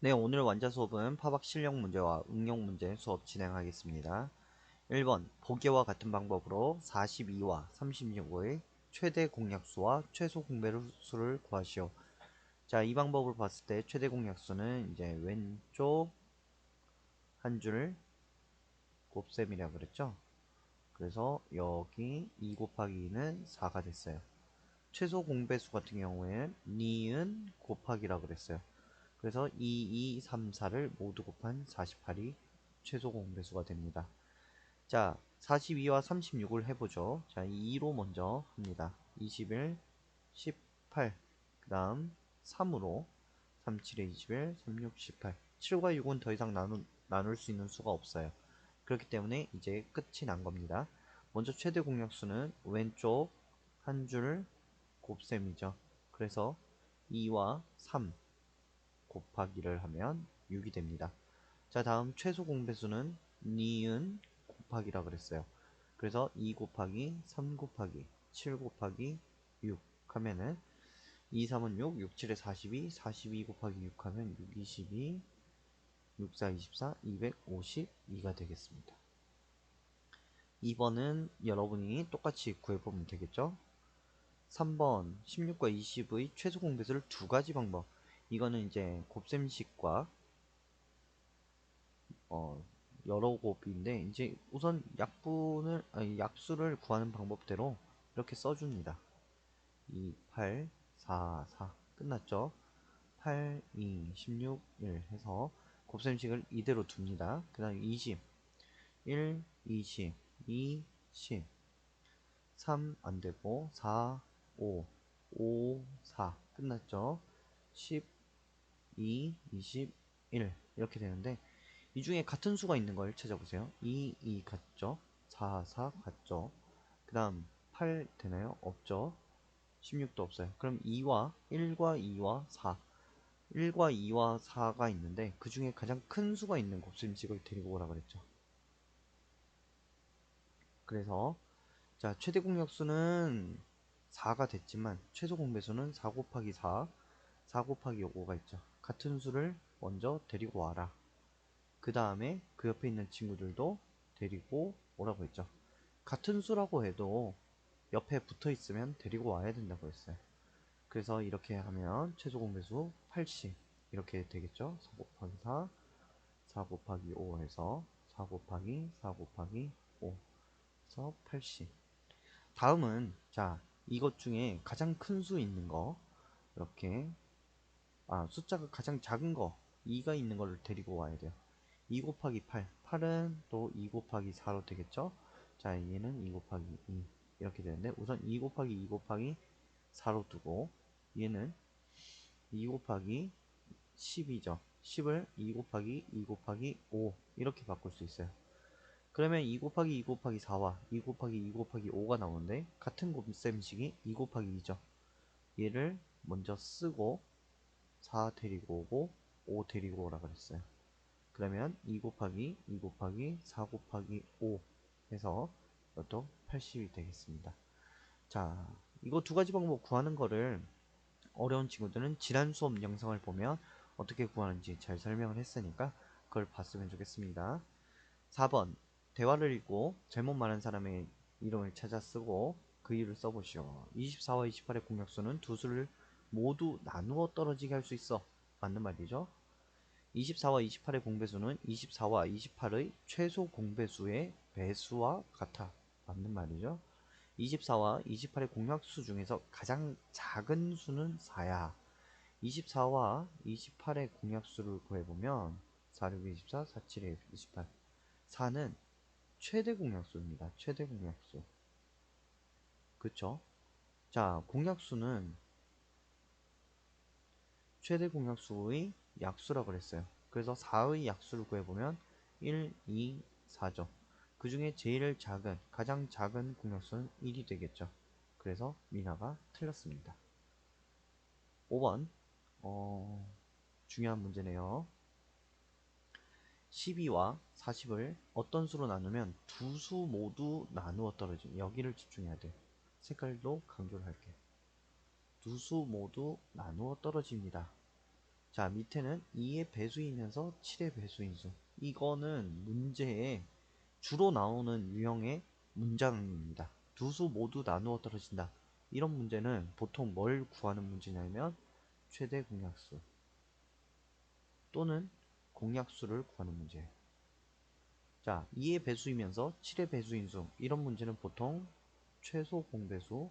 네, 오늘 완자 수업은 파박 실력 문제와 응용 문제 수업 진행하겠습니다. 1번 보기와 같은 방법으로 42와 36의 최대 공약수와 최소 공배수를 구하시오. 자, 이 방법을 봤을 때 최대 공약수는 이제 왼쪽 한 줄 곱셈이라고 그랬죠? 그래서 여기 2 곱하기 2는 4가 됐어요. 최소 공배수 같은 경우에는 니은 곱하기라고 그랬어요. 그래서 2, 2, 3, 4를 모두 곱한 48이 최소 공배수가 됩니다. 자, 42와 36을 해보죠. 자, 2로 먼저 합니다. 21, 18, 그 다음 3으로 3, 7에 21, 3, 6, 18 7과 6은 더 이상 나누, 나눌 수 있는 수가 없어요. 그렇기 때문에 이제 끝이 난 겁니다. 먼저 최대 공약수는 왼쪽 한 줄 곱셈이죠. 그래서 2와 3 곱하기를 하면 6이 됩니다. 자 다음 최소 공배수는 니은 곱하기라 그랬어요. 그래서 2 곱하기 3 곱하기 7 곱하기 6 하면은 2, 3은 6, 6, 7에 42, 42 곱하기 6 하면 6, 22, 6, 4, 24, 252가 되겠습니다. 2번은 여러분이 똑같이 구해보면 되겠죠? 3번 16과 20의 최소 공배수를 두 가지 방법 이거는 이제 곱셈식과 어, 여러 곱인데 이제 우선 약분을 아니, 약수를 구하는 방법대로 이렇게 써줍니다. 2, 8, 4, 4 끝났죠? 8, 2, 16, 1 해서 곱셈식을 이대로 둡니다. 그 다음 20, 1, 20, 2, 10, 3 안되고 4, 5, 5, 4 끝났죠? 10, 2, 21 이렇게 되는데 이 중에 같은 수가 있는 걸 찾아보세요. 2, 2 같죠? 4, 4 같죠? 그 다음 8 되나요? 없죠? 16도 없어요. 그럼 2와 1과 2와 4 1과 2와 4가 있는데 그 중에 가장 큰 수가 있는 곱셈식을 데리고 오라 그랬죠. 그래서 자 최대 공약수는 4가 됐지만 최소 공배수는 4 곱하기 4 4 곱하기 5가 있죠. 같은 수를 먼저 데리고 와라. 그 다음에 그 옆에 있는 친구들도 데리고 오라고 했죠. 같은 수라고 해도 옆에 붙어 있으면 데리고 와야 된다고 했어요. 그래서 이렇게 하면 최소 공배수 80 이렇게 되겠죠. 4 곱하기 4, 4 곱하기 5 해서 4 곱하기 4 곱하기 5 해서 80 다음은 자 이것 중에 가장 큰 수 있는 거 이렇게 아 숫자가 가장 작은 거 2가 있는 거를 데리고 와야 돼요 2 곱하기 8 8은 또 2 곱하기 4로 되겠죠 자 얘는 2 곱하기 2 이렇게 되는데 우선 2 곱하기 2 곱하기 4로 두고 얘는 2 곱하기 10이죠 10을 2 곱하기 2 곱하기 5 이렇게 바꿀 수 있어요 그러면 2 곱하기 2 곱하기 4와 2 곱하기 2 곱하기 5가 나오는데 같은 곱셈식이 2 곱하기 2죠 얘를 먼저 쓰고 4 데리고 오고 5 데리고 오라 그랬어요. 그러면 2 곱하기 2 곱하기 4 곱하기 5 해서 이것도 80이 되겠습니다. 자, 이거 두 가지 방법 구하는 거를 어려운 친구들은 지난 수업 영상을 보면 어떻게 구하는지 잘 설명을 했으니까 그걸 봤으면 좋겠습니다. 4번 대화를 읽고 잘못 말한 사람의 이름을 찾아 쓰고 그 이유를 써보시오. 24와 28의 공약수는 두 수를 모두 나누어 떨어지게 할 수 있어. 맞는 말이죠. 24와 28의 공배수는 24와 28의 최소 공배수의 배수와 같아. 맞는 말이죠. 24와 28의 공약수 중에서 가장 작은 수는 4야. 24와 28의 공약수를 구해보면 4, 6, 24, 4, 7, 28 4는 최대 공약수입니다. 최대 공약수. 그쵸? 자, 공약수는 최대 공약수의 약수라고 그랬어요. 그래서 4의 약수를 구해보면 1, 2, 4죠. 그 중에 제일 작은, 가장 작은 공약수는 1이 되겠죠. 그래서 미나가 틀렸습니다. 5번 어, 중요한 문제네요. 12와 40을 어떤 수로 나누면 두 수 모두 나누어 떨어짐. 여기를 집중해야 돼요. 색깔도 강조를 할게요. 두 수 모두 나누어 떨어집니다. 자, 밑에는 2의 배수이면서 7의 배수인 수. 이거는 문제에 주로 나오는 유형의 문장입니다. 두 수 모두 나누어 떨어진다. 이런 문제는 보통 뭘 구하는 문제냐면 최대 공약수 또는 공약수를 구하는 문제예요. 자, 2의 배수이면서 7의 배수인수. 이런 문제는 보통 최소 공배수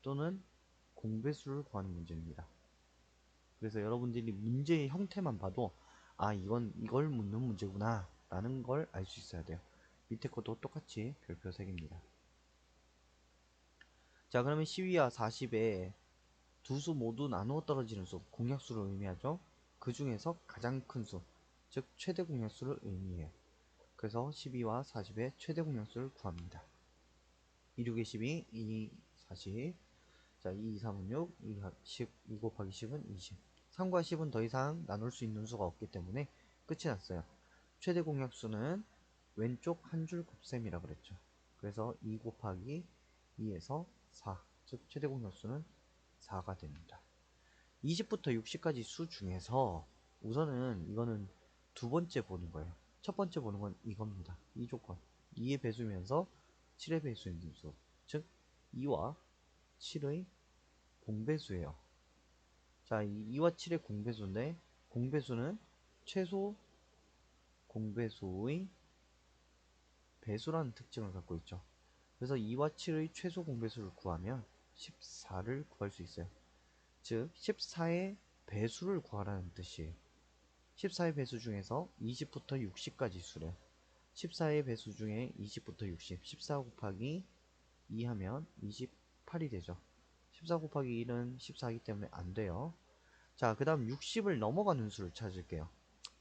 또는 공배수를 구하는 문제입니다. 그래서 여러분들이 문제의 형태만 봐도 아 이건 이걸 묻는 문제구나 라는 걸 알 수 있어야 돼요. 밑에 것도 똑같이 별표 3개입니다. 자 그러면 12와 40에 두수 모두 나누어 떨어지는 수 공약수를 의미하죠. 그 중에서 가장 큰 수, 즉 최대 공약수를 의미해요. 그래서 12와 40의 최대 공약수를 구합니다. 2, 6에 12, 2, 40. 자, 2, 2, 3은 6, 2, 10, 2 곱하기 10은 20. 3과 10은 더 이상 나눌 수 있는 수가 없기 때문에 끝이 났어요. 최대 공약수는 왼쪽 한 줄 곱셈이라 그랬죠. 그래서 2 곱하기 2에서 4, 즉 최대 공약수는 4가 됩니다. 20부터 60까지 수 중에서 우선은 이거는 두 번째 보는 거예요. 첫 번째 보는 건 이겁니다. 이 조건. 2의 배수면서 7의 배수인 수. 즉 2와 7의 공배수예요. 자, 2와 7의 공배수인데 공배수는 최소 공배수의 배수라는 특징을 갖고 있죠. 그래서 2와 7의 최소 공배수를 구하면 14를 구할 수 있어요. 즉 14의 배수를 구하라는 뜻이에요. 14의 배수 중에서 20부터 60까지 수래요. 14의 배수 중에 20부터 60, 14 곱하기 2 하면 28이 되죠. 14 곱하기 1은 14이기 때문에 안 돼요. 자, 그 다음 60을 넘어가는 수를 찾을게요.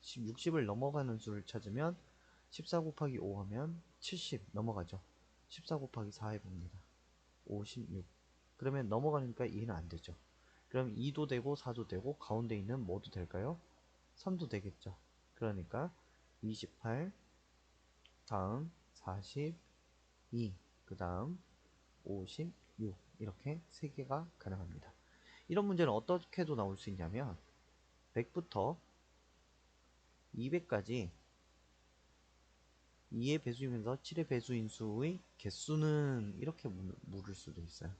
60을 넘어가는 수를 찾으면 14 곱하기 5 하면 70 넘어가죠. 14 곱하기 4 해봅니다. 56. 그러면 넘어가니까 2는 안 되죠. 그럼 2도 되고 4도 되고 가운데 있는 뭐도 될까요? 3도 되겠죠. 그러니까 28 다음 42그 다음 56 이렇게 3개가 가능합니다. 이런 문제는 어떻게도 나올 수 있냐면 100부터 200까지 2의 배수이면서 7의 배수인수의 개수는 이렇게 물을 수도 있어요.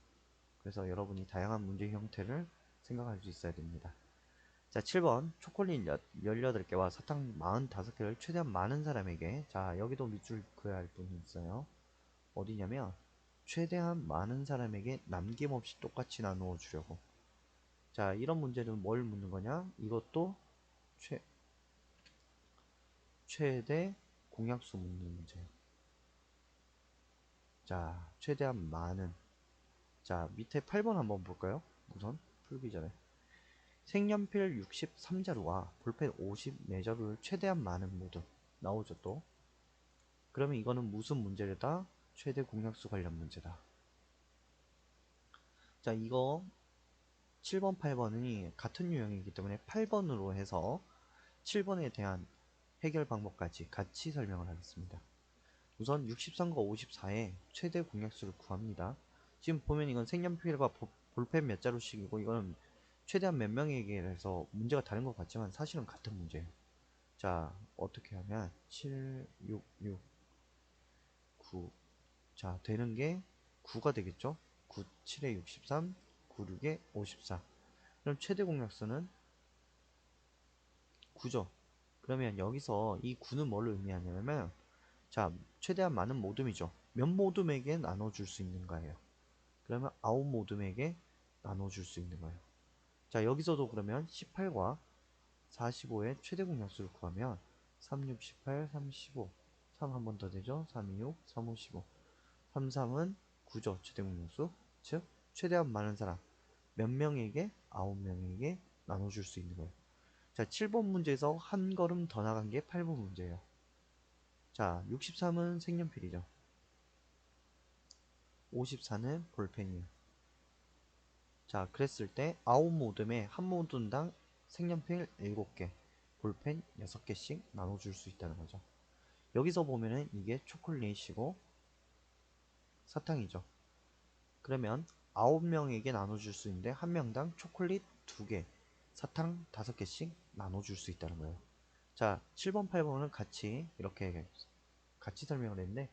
그래서 여러분이 다양한 문제 형태를 생각할 수 있어야 됩니다. 자, 7번 초콜릿 18개와 사탕 45개를 최대한 많은 사람에게 자, 여기도 밑줄 그어야 할 분이 있어요. 어디냐면 최대한 많은 사람에게 남김없이 똑같이 나누어 주려고 자, 이런 문제는 뭘 묻는 거냐? 이것도 최, 최대 공약수 묻는 문제예요. 자, 최대한 많은 자, 밑에 8번 한번 볼까요? 우선 풀기 전에 색연필 63자루와 볼펜 54자루를 최대한 많은 모두 나오죠 또 그러면 이거는 무슨 문제다? 최대 공약수 관련 문제다 자 이거 7번 8번이 같은 유형이기 때문에 8번으로 해서 7번에 대한 해결 방법까지 같이 설명을 하겠습니다 우선 63과 54의 최대 공약수를 구합니다 지금 보면 이건 색연필과 볼펜 몇 자루씩이고 이거는 최대한 몇 명에게 해서 문제가 다른 것 같지만 사실은 같은 문제예요. 자, 어떻게 하면 7, 6, 6, 9. 자, 되는 게 9가 되겠죠? 9, 7에 63, 9, 6에 54. 그럼 최대 공약수는 9죠. 그러면 여기서 이 9는 뭘 의미하냐면 자, 최대한 많은 모둠이죠. 몇 모둠에게 나눠줄 수 있는가예요. 그러면 아홉 모둠에게 나눠줄 수 있는 거예요. 자 여기서도 그러면 18과 45의 최대 공약수를 구하면 3, 6, 18, 3, 15 3 한 번 더 되죠 3, 2, 6, 3, 5, 15 3, 3은 9죠 최대 공약수 즉 최대한 많은 사람 몇 명에게 9명에게 나눠줄 수 있는 거예요. 자 7번 문제에서 한 걸음 더 나간 게 8번 문제예요. 자 63은 색연필이죠. 54는 볼펜이에요. 자 그랬을 때 아홉 모듬에 한 모듬당 색연필 7개 볼펜 6개씩 나눠줄 수 있다는 거죠. 여기서 보면은 이게 초콜릿이고 사탕이죠. 그러면 9명에게 나눠줄 수 있는데 한 명당 초콜릿 2개 사탕 5개씩 나눠줄 수 있다는 거예요. 자, 7번, 8번은 같이 이렇게 같이 설명을 했는데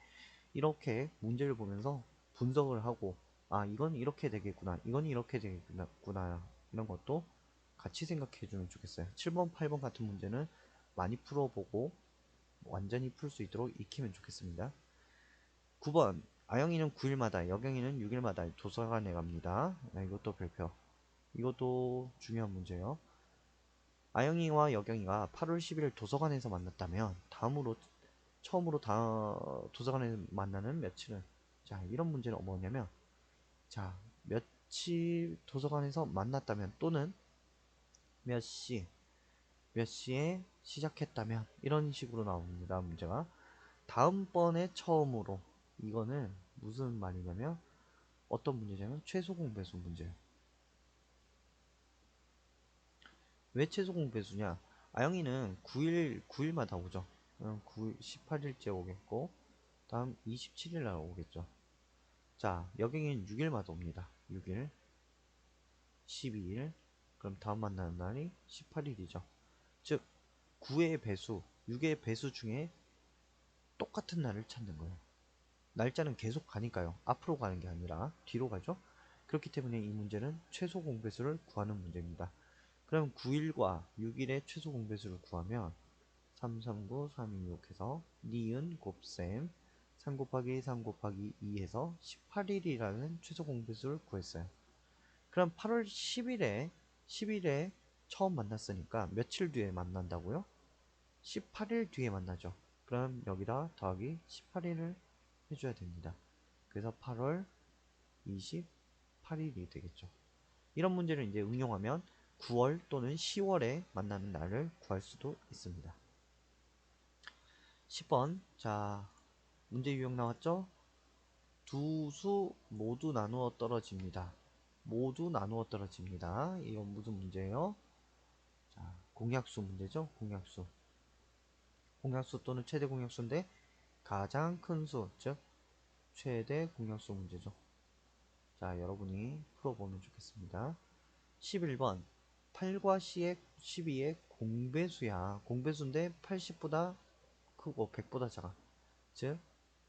이렇게 문제를 보면서 분석을 하고 아 이건 이렇게 되겠구나 이건 이렇게 되겠구나 이런 것도 같이 생각해 주면 좋겠어요. 7번 8번 같은 문제는 많이 풀어보고 완전히 풀 수 있도록 익히면 좋겠습니다. 9번 아영이는 9일마다 여경이는 6일마다 도서관에 갑니다. 네, 이것도 별표. 이것도 중요한 문제예요. 아영이와 여경이가 8월 10일 도서관에서 만났다면 다음으로 처음으로 다 도서관에 만나는 며칠은 자 이런 문제는 뭐냐면 자 며칠 도서관에서 만났다면 또는 몇 시, 몇 시에 시작했다면 이런 식으로 나옵니다 문제가. 다음번에 처음으로 이거는 무슨 말이냐면 어떤 문제냐면 최소 공배수 문제예요 왜 최소 공배수냐? 아영이는 9일 9일마다 오죠. 9, 18일째 오겠고 다음 27일 날 오겠죠. 자 여경이는 6일마다 옵니다. 6일 12일 그럼 다음 만나는 날이 18일이죠. 즉 9의 배수 6의 배수 중에 똑같은 날을 찾는 거예요 날짜는 계속 가니까요 앞으로 가는 게 아니라 뒤로 가죠 그렇기 때문에 이 문제는 최소 공배수를 구하는 문제입니다 그럼 9일과 6일의 최소 공배수를 구하면 339, 326 해서 니은 곱셈 3 곱하기 3 곱하기 2 해서 18일이라는 최소 공배수를 구했어요. 그럼 8월 10일에 10일에 처음 만났으니까 며칠 뒤에 만난다고요? 18일 뒤에 만나죠. 그럼 여기다 더하기 18일을 해줘야 됩니다. 그래서 8월 28일이 되겠죠. 이런 문제를 이제 응용하면 9월 또는 10월에 만나는 날을 구할 수도 있습니다. 10번 자 문제 유형 나왔죠? 두 수 모두 나누어 떨어집니다. 모두 나누어 떨어집니다. 이건 무슨 문제예요? 자, 공약수 문제죠? 공약수. 공약수 또는 최대 공약수인데 가장 큰 수, 즉 최대 공약수 문제죠. 자, 여러분이 풀어보면 좋겠습니다. 11번 8과 10의 12의 공배수야. 공배수인데 80보다 크고 100보다 작아. 즉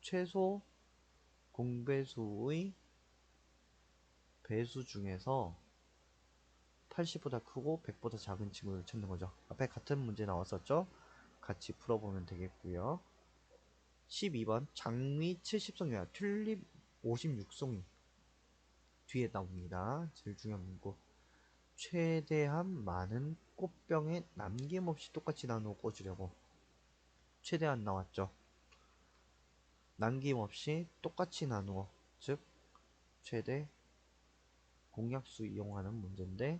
최소 공배수의 배수 중에서 80보다 크고 100보다 작은 친구를 찾는 거죠. 앞에 같은 문제 나왔었죠? 같이 풀어보면 되겠고요. 12번 장미 70송이와 튤립 56송이 뒤에 나옵니다. 제일 중요한 문구 최대한 많은 꽃병에 남김없이 똑같이 나누어 꽂으려고 최대한 나왔죠. 남김없이 똑같이 나누어 즉 최대 공약수 이용하는 문제인데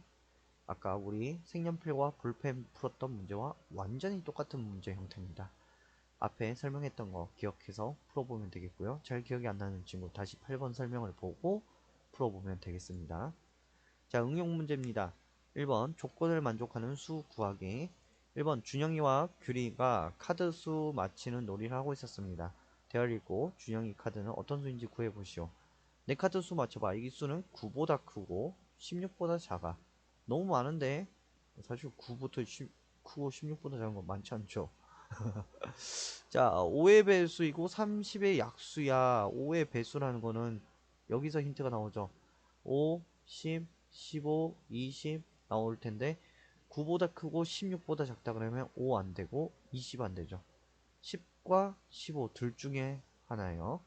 아까 우리 색연필과 볼펜 풀었던 문제와 완전히 똑같은 문제 형태입니다. 앞에 설명했던 거 기억해서 풀어보면 되겠고요. 잘 기억이 안 나는 친구 다시 8번 설명을 보고 풀어보면 되겠습니다. 자 응용 문제입니다. 1번 조건을 만족하는 수 구하기 1번 준영이와 규리가 카드 수 맞히는 놀이를 하고 있었습니다. 대화를 읽고 준영이 카드는 어떤 수인지 구해보시오. 내 카드 수 맞춰봐. 이 수는 9보다 크고 16보다 작아. 너무 많은데 사실 9부터 10, 크고 16보다 작은 거 많지 않죠. 자 5의 배수이고 30의 약수야. 5의 배수라는 거는 여기서 힌트가 나오죠. 5, 10, 15, 20 나올 텐데 9보다 크고 16보다 작다 그러면 5 안 되고 20 안 되죠. 10과 15 둘 중에 하나예요.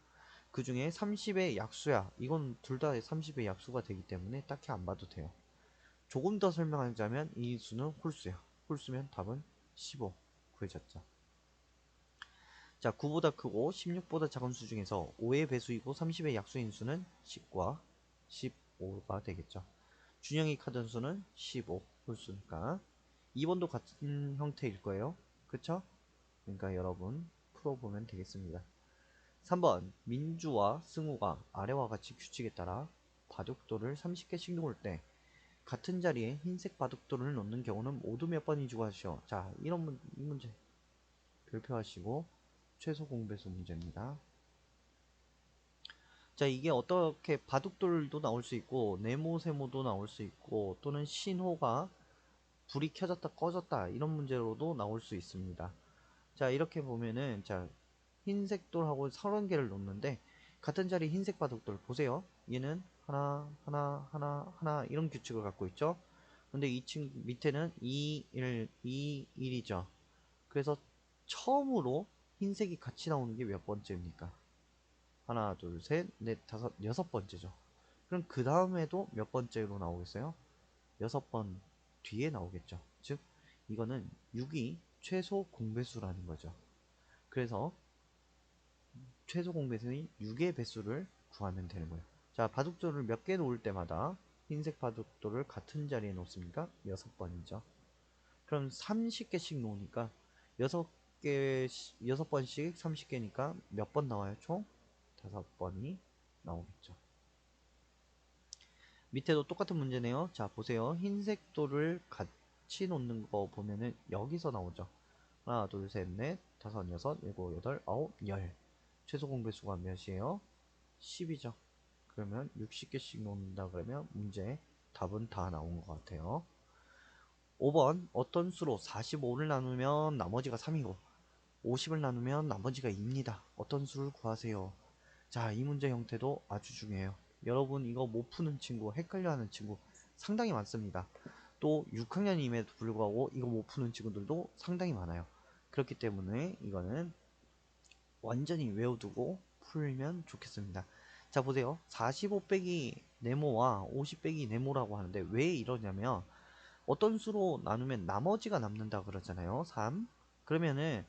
그 중에 30의 약수야. 이건 둘 다 30의 약수가 되기 때문에 딱히 안 봐도 돼요. 조금 더 설명하자면 이 수는 홀수야. 홀수면 답은 15 구해졌죠 자 9보다 크고 16보다 작은 수 중에서 5의 배수이고 30의 약수인 수는 10과 15가 되겠죠. 준영이 카드 수는 15 홀수니까 2번도 같은 형태일 거예요. 그쵸? 그러니까 여러분 풀어보면 되겠습니다. 3번 민주와 승우가 아래와 같이 규칙에 따라 바둑돌을 30개씩 놓을 때 같은 자리에 흰색 바둑돌을 놓는 경우는 모두 몇 번인지 구하시오? 자 이런 문, 이 문제. 별표하시고 최소 공배수 문제입니다 자 이게 어떻게 바둑돌도 나올 수 있고 네모 세모도 나올 수 있고 또는 신호가 불이 켜졌다 꺼졌다 이런 문제로도 나올 수 있습니다. 자 이렇게 보면은 자 흰색 돌하고 30개를 놓는데 같은 자리 흰색 바둑돌 보세요. 얘는 하나 하나 하나 하나 이런 규칙을 갖고 있죠. 근데 이 친구 밑에는 2, 1, 2, 1이죠. 그래서 처음으로 흰색이 같이 나오는 게 몇 번째입니까? 하나, 둘, 셋, 넷, 다섯, 여섯 번째죠. 그럼 그 다음에도 몇 번째로 나오겠어요? 여섯 번 뒤에 나오겠죠. 즉, 이거는 6이 최소 공배수라는 거죠. 그래서 최소 공배수인 6의 배수를 구하면 되는 거예요. 자, 바둑돌을 몇 개 놓을 때마다 흰색 바둑돌을 같은 자리에 놓습니까? 6번이죠. 그럼 30개씩 놓으니까 6 개, 6번씩 30개니까 몇 번 나와요? 총 5번이 나오겠죠. 밑에도 똑같은 문제네요. 자, 보세요. 흰색 돌을 같이 놓는 거 보면은 여기서 나오죠. 하나, 둘, 셋, 넷, 다섯, 여섯, 일곱, 여덟, 아홉, 열. 최소 공배수가 몇이에요? 10이죠. 그러면 60개씩 놓는다 그러면 문제 답은 다 나온 것 같아요. 5번 어떤 수로 45를 나누면 나머지가 3이고 50을 나누면 나머지가 2입니다. 어떤 수를 구하세요? 자, 이 문제 형태도 아주 중요해요. 여러분 이거 못 푸는 친구, 헷갈려하는 친구 상당히 많습니다. 또 6학년임에도 불구하고 이거 못 푸는 친구들도 상당히 많아요. 그렇기 때문에 이거는 완전히 외워두고 풀면 좋겠습니다. 자 보세요. 45 빼기 네모와 50 빼기 네모라고 하는데 왜 이러냐면 어떤 수로 나누면 나머지가 남는다 그러잖아요. 3. 그러면은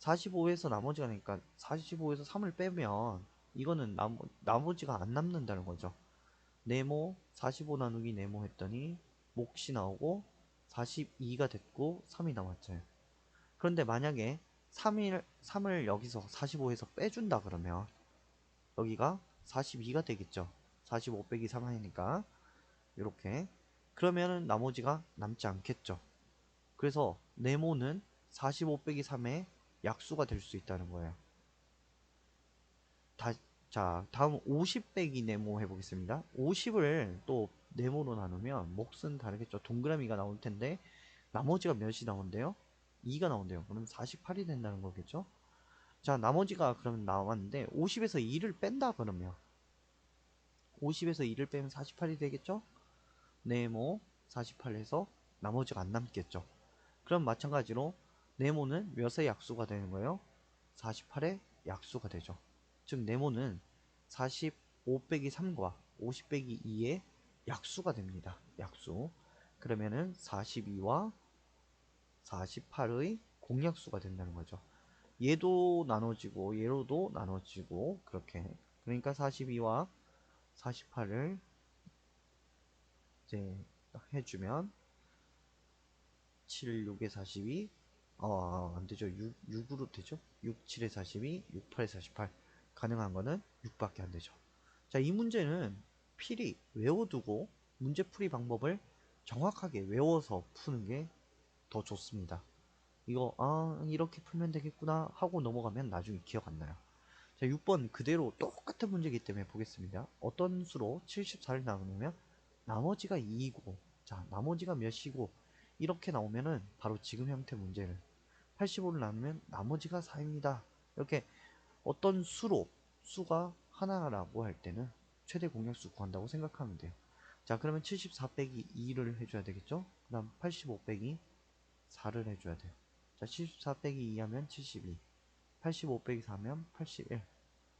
45에서 나머지가 나니까 45에서 3을 빼면 이거는 나머, 나머지가 안 남는다는 거죠. 네모 45 나누기 네모 했더니 몫이 나오고 42가 됐고 3이 남았죠. 그런데 만약에 3일, 3을 여기서 45에서 빼준다 그러면 여기가 42가 되겠죠. 45 빼기 3 하니까 이렇게 그러면은 나머지가 남지 않겠죠. 그래서 네모는 45 빼기 3의 약수가 될 수 있다는 거예요. 다, 자, 다음 50 빼기 네모 해보겠습니다. 50을 또 네모로 나누면 몫은 다르겠죠. 동그라미가 나올 텐데 나머지가 몇이 나온대요? 2가 나온대요. 그럼 48이 된다는 거겠죠? 자, 나머지가 그러면 나왔는데 50에서 2를 뺀다 그러면 50에서 2를 빼면 48이 되겠죠? 네모 48에서 나머지가 안 남겠죠. 그럼 마찬가지로 네모는 몇의 약수가 되는 거예요? 48의 약수가 되죠. 즉 네모는 45 빼기 3과 50 빼기 2의 약수가 됩니다. 약수. 그러면은 42와 48의 공약수가 된다는 거죠. 얘도 나눠지고 얘로도 나눠지고 그렇게 그러니까 42와 48을 이제 해주면 7, 6에 42 어, 안 되죠 6, 6으로 되죠? 6, 7에 42 6, 8에 48 가능한 거는 6밖에 안 되죠. 자 이 문제는 필히 외워두고 문제풀이 방법을 정확하게 외워서 푸는 게 더 좋습니다. 이거 아 이렇게 풀면 되겠구나 하고 넘어가면 나중에 기억 안 나요. 자 6번 그대로 똑같은 문제이기 때문에 보겠습니다. 어떤 수로 74를 나누면 나머지가 2이고 자 나머지가 몇이고 이렇게 나오면은 바로 지금 형태 문제를 85를 나누면 나머지가 4입니다. 이렇게 어떤 수로 수가 하나라고 할 때는 최대 공약수 구한다고 생각하면 돼요. 자 그러면 74 빼기 2를 해줘야 되겠죠? 그 다음 85 빼기 4를 해줘야 돼요. 자 74 빼기 2 하면 72 85 빼기 4 하면 81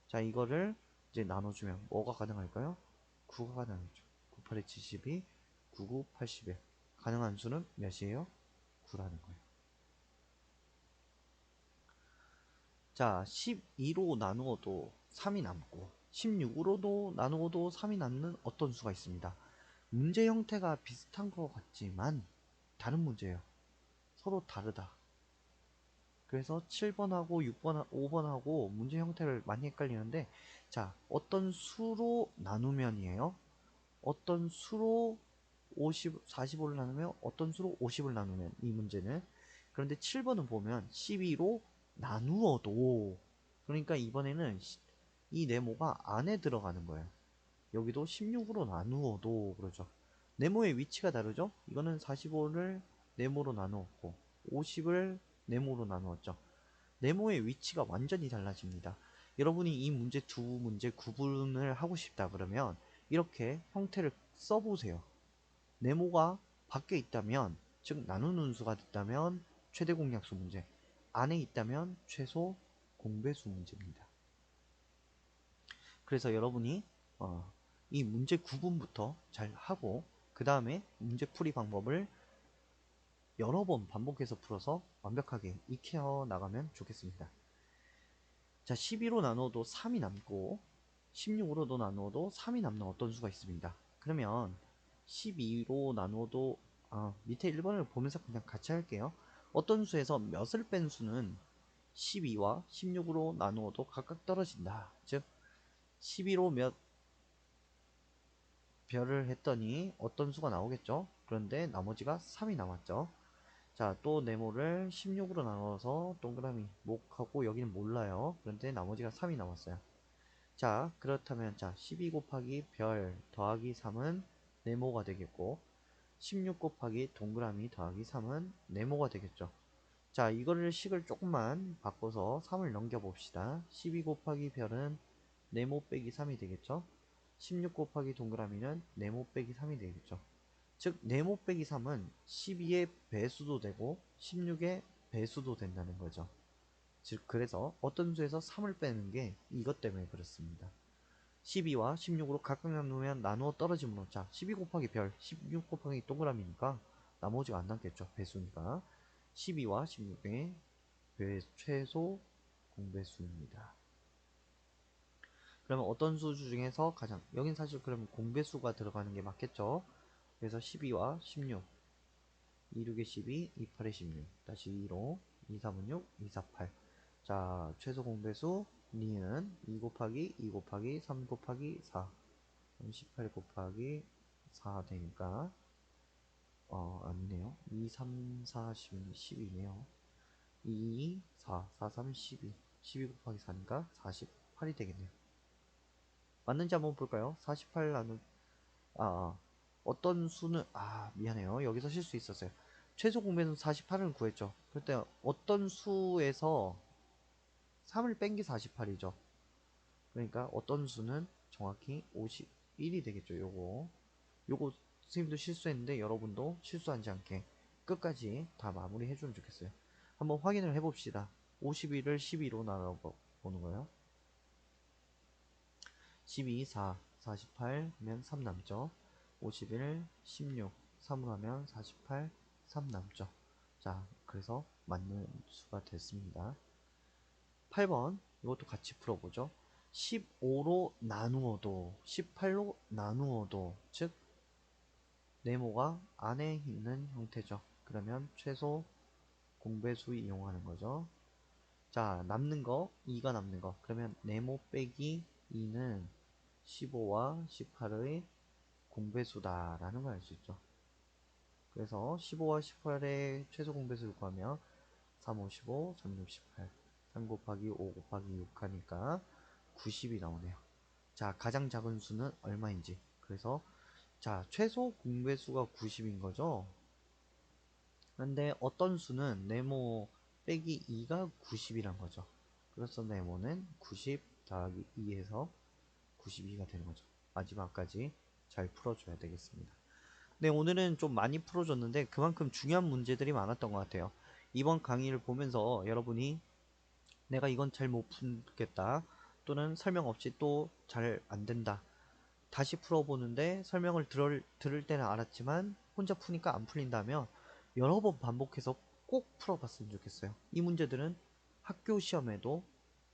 자 이거를 이제 나눠주면 뭐가 가능할까요? 9가 가능하죠. 98에 72 99 81 가능한 수는 몇이에요? 9라는 거예요 자 12로 나누어도 3이 남고 16으로도 나누어도 3이 남는 어떤 수가 있습니다? 문제 형태가 비슷한 것 같지만 다른 문제예요. 서로 다르다. 그래서 7번하고 6번, 5번하고 문제 형태를 많이 헷갈리는데 자 어떤 수로 나누면이에요? 어떤 수로 50, 45를 나누면 어떤 수로 50을 나누면 이 문제는? 그런데 7번은 보면 12로 나누어도 그러니까 이번에는 이 네모가 안에 들어가는 거예요 여기도 16으로 나누어도 그러죠 네모의 위치가 다르죠 이거는 45를 네모로 나누었고 50을 네모로 나누었죠. 네모의 위치가 완전히 달라집니다. 여러분이 이 문제 두 문제 구분을 하고 싶다 그러면 이렇게 형태를 써보세요. 네모가 밖에 있다면 즉 나누는 수가 됐다면 최대 공약수 문제 안에 있다면 최소 공배수 문제입니다. 그래서 여러분이 어, 이 문제 구분부터 잘 하고 그 다음에 문제 풀이 방법을 여러 번 반복해서 풀어서 완벽하게 익혀 나가면 좋겠습니다. 자, 12로 나누어도 3이 남고 16으로도 나누어도 3이 남는 어떤 수가 있습니다. 그러면 12로 나누어도 아, 밑에 1번을 보면서 그냥 같이 할게요. 어떤 수에서 몇을 뺀 수는 12와 16으로 나누어도 각각 떨어진다. 즉 12로 몇 별을 했더니 어떤 수가 나오겠죠? 그런데 나머지가 3이 남았죠. 자, 또 네모를 16으로 나눠서 동그라미 목하고 여기는 몰라요. 그런데 나머지가 3이 남았어요. 자, 그렇다면 자, 12 곱하기 별 더하기 3은 네모가 되겠고 16 곱하기 동그라미 더하기 3은 네모가 되겠죠. 자, 이거를 식을 조금만 바꿔서 3을 넘겨 봅시다. 12 곱하기 별은 네모 빼기 3이 되겠죠. 16 곱하기 동그라미는 네모 빼기 3이 되겠죠. 즉 네모 빼기 3은 12의 배수도 되고 16의 배수도 된다는 거죠. 즉 그래서 어떤 수에서 3을 빼는 게 이것 때문에 그렇습니다. 12와 16으로 각각 나누면 나누어 떨어지므로 자 12 곱하기 별 16 곱하기 동그라미니까 나머지가 안 남겠죠. 배수니까 12와 16의 배, 최소 공배수입니다. 그러면 어떤 수 중에서 가장 여긴 사실 그러면 공배수가 들어가는 게 맞겠죠. 그래서 12와 16 2, 6에 12, 2, 8에 16 다시 2로 2, 3은 6, 2, 4, 8 자, 최소 공배수 니은 2 곱하기 2 곱하기 3 곱하기 4 18 곱하기 4 되니까 어 아니네요. 2 3 4 10, 12네요. 2 4 4 3 12 12 곱하기 4니까 48이 되겠네요. 맞는지 한번 볼까요? 48 나누 아, 아. 어떤 수는 아 미안해요. 여기서 실수 있었어요. 최소 공배는 48을 구했죠. 그때 어떤 수에서 3을 뺀 게 48이죠. 그러니까 어떤 수는 정확히 51이 되겠죠. 요거. 요거 선생님도 실수했는데 여러분도 실수하지 않게 끝까지 다 마무리 해주면 좋겠어요. 한번 확인을 해봅시다. 51을 12로 나눠보는 거예요. 12, 4, 48면 3 남죠. 51, 16, 3으로 하면 48, 3 남죠. 자, 그래서 맞는 수가 됐습니다. 8번 이것도 같이 풀어보죠. 15로 나누어도 18로 나누어도 즉 네모가 안에 있는 형태죠. 그러면 최소 공배수 이용하는 거죠. 자 남는 거 2가 남는 거 그러면 네모 빼기 2는 15와 18의 공배수다 라는 걸 알 수 있죠. 그래서 15와 18의 최소 공배수를 구하면 3, 5, 15, 3, 6, 18 3 곱하기 5 곱하기 6 하니까 90이 나오네요. 자, 가장 작은 수는 얼마인지. 그래서 자, 최소 공배수가 90인 거죠. 그런데 어떤 수는 네모 빼기 2가 90이란 거죠. 그래서 네모는 90 더하기 2에서 92가 되는 거죠. 마지막까지 잘 풀어줘야 되겠습니다. 네, 오늘은 좀 많이 풀어줬는데 그만큼 중요한 문제들이 많았던 것 같아요. 이번 강의를 보면서 여러분이 내가 이건 잘못 풀겠다. 또는 설명 없이 또 잘 안된다. 다시 풀어보는데 설명을 들을, 들을 때는 알았지만 혼자 푸니까 안 풀린다면 여러 번 반복해서 꼭 풀어봤으면 좋겠어요. 이 문제들은 학교 시험에도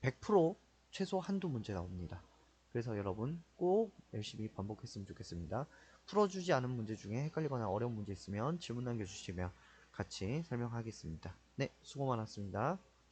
100% 최소 한두 문제 나옵니다. 그래서 여러분 꼭 열심히 반복했으면 좋겠습니다. 풀어주지 않은 문제 중에 헷갈리거나 어려운 문제 있으면 질문 남겨주시면 같이 설명하겠습니다. 네 수고 많았습니다